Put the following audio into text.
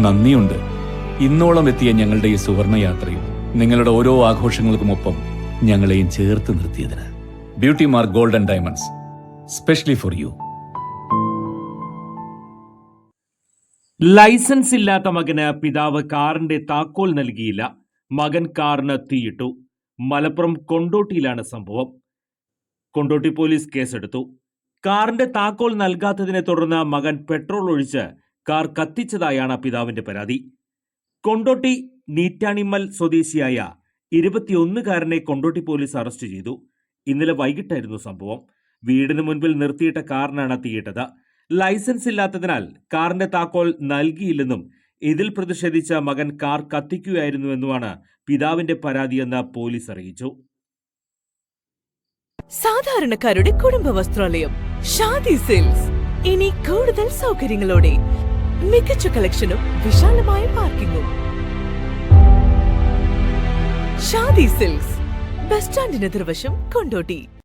നന്ദിയുണ്ട്. ഇന്നോളം എത്തിയ ഞങ്ങളുടെ ഈ സുവർണ യാത്രയും നിങ്ങളുടെ ഓരോ ആഘോഷങ്ങൾക്കുമൊപ്പം ഞങ്ങളെയും ചേർത്ത് നിർത്തിയതിന്. Beauty mark golden diamonds specially for you licence ഇല്ലാത്ത മകന് പിതാവ് കാറിന്റെ താക്കോൽ നൽകിയില്ല. മകൻ കാറിന് തീയിട്ടു. മലപ്പുറം കൊണ്ടോട്ടിയിലാണ് സംഭവം. കൊണ്ടോട്ടി പോലീസ് കേസെടുത്തു. കാറിന്റെ താക്കോൽ നൽകാത്തതിനെ തുടർന്ന് മകൻ പെട്രോൾ ഒഴിച്ച് കാർ കത്തിച്ചതായാണ് പിതാവിന്റെ പരാതി. കൊണ്ടോട്ടി നീറ്റാണിമ്മൽ സ്വദേശിയായ ഇരുപത്തിയൊന്നുകാരനെ കൊണ്ടോട്ടി പോലീസ് അറസ്റ്റ് ചെയ്തു. ഇന്നലെ വൈകിട്ടായിരുന്നു സംഭവം. വീടിന് മുൻപിൽ നിർത്തിയിട്ട കാറിനാണ് തീയിട്ടത്. ലൈസൻസ് ഇല്ലാത്തതിനാൽ കാറിന്റെ താക്കോൽ നൽകിയില്ലെന്നും ഇതിൽ പ്രതിഷേധിച്ച മകൻ കാർ കത്തിക്കുകയായിരുന്നുവെന്നുമാണ് പിതാവിന്റെ പരാതിയെന്ന് പോലീസ് അറിയിച്ചു. സാധാരണക്കാരുടെ കുടുംബ വസ്ത്രാലയം ഷാദി ഇനി കൂടുതൽ സൗകര്യങ്ങളോടെ മികച്ച കളക്ഷനും വിശാലമായ പാർക്കിങ്ങും. ഷാദി സിൽക്സ് ബസ് സ്റ്റാൻഡിന് എതിർവശം കൊണ്ടോട്ടി.